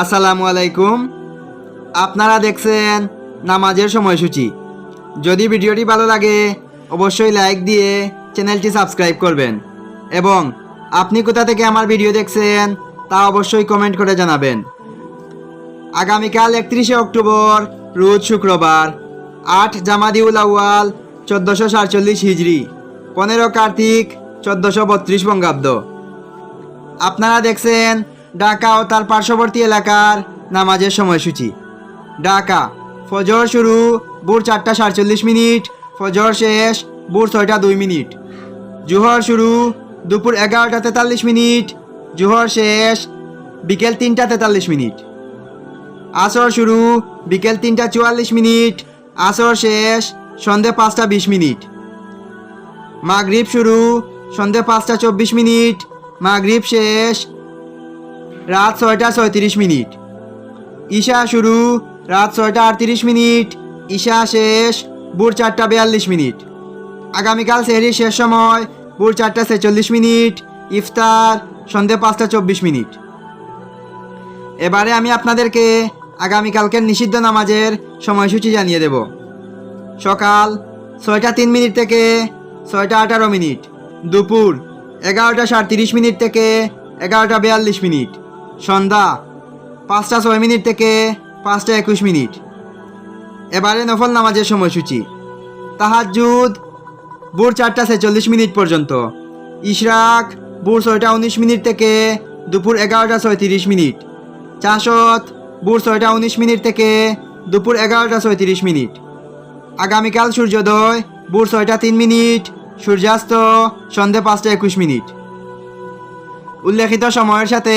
আসসালামু আলাইকুম। আপনারা দেখছেন নামাজের সময়সূচি। যদি ভিডিওটি ভালো লাগে, অবশ্যই লাইক দিয়ে চ্যানেলটি সাবস্ক্রাইব করবেন। এবং আপনি কোথা থেকে আমার ভিডিও দেখছেন, তা অবশ্যই কমেন্ট করে জানাবেন। আগামীকাল একত্রিশে অক্টোবর, রোজ শুক্রবার, আট জামাদিউল আউয়াল, চোদ্দোশো সাতচল্লিশ হিজড়ি পনেরো কার্তিক, চোদ্দোশো বত্রিশ বঙ্গাব্দ। আপনারা দেখছেন ঢাকা ও তার পার্শ্ববর্তী এলাকার নামাজের সময়সূচি। ঢাকা, ফজর শুরু, ভোর চারটা সাতচল্লিশ মিনিট, ফজর শেষ, ভোর ছয়টা দুই মিনিট। জুহর শুরু, দুপুর এগারোটা তেতাল্লিশ মিনিট, জুহর শেষ, বিকেল তিনটা তেতাল্লিশ মিনিট। আসর শুরু, বিকেল তিনটা চুয়াল্লিশ মিনিট, আসর শেষ, সন্ধে পাঁচটা বিশ মিনিট। মাগরিব শুরু, সন্ধে পাঁচটা চব্বিশ মিনিট, মাগরিব শেষ রাত ছয়টা ছয়ত্রিশ মিনিট। ঈশা শুরু, রাত ছয়টা আটত্রিশ মিনিট। ঈশা শেষ, ভোর চারটা বিয়াল্লিশ মিনিট। আগামীকাল সেহরির শেষ সময়, ভোর চারটা ছেচল্লিশ মিনিট। ইফতার, সন্ধে পাঁচটা চব্বিশ মিনিট। এবারে আমি আপনাদেরকে আগামীকালকের নিষিদ্ধ নামাজের সময়সূচি জানিয়ে দেব। সকাল ছয়টা তিন মিনিট থেকে ছয়টা আঠারো মিনিট। দুপুর এগারোটা সাতত্রিশ মিনিট থেকে এগারোটা বিয়াল্লিশ মিনিট। সন্ধ্যা পাঁচটা ছয় মিনিট থেকে পাঁচটা একুশ মিনিট। এবারে নফল নামাজের সময়সূচি। তাহাজুদ ভোর চারটা ছেচল্লিশ মিনিট পর্যন্ত। ইশরাক ভোর ছয়টা উনিশ মিনিট থেকে দুপুর এগারোটা ছয়ত্রিশ মিনিট। চাষত ভোর ছয়টা উনিশ মিনিট থেকে দুপুর এগারোটা ছয়ত্রিশ মিনিট। আগামীকাল সূর্যোদয় ভোর ছয়টা তিন মিনিট, সূর্যাস্ত সন্ধে পাঁচটা একুশ মিনিট। উল্লেখিত সময়ের সাথে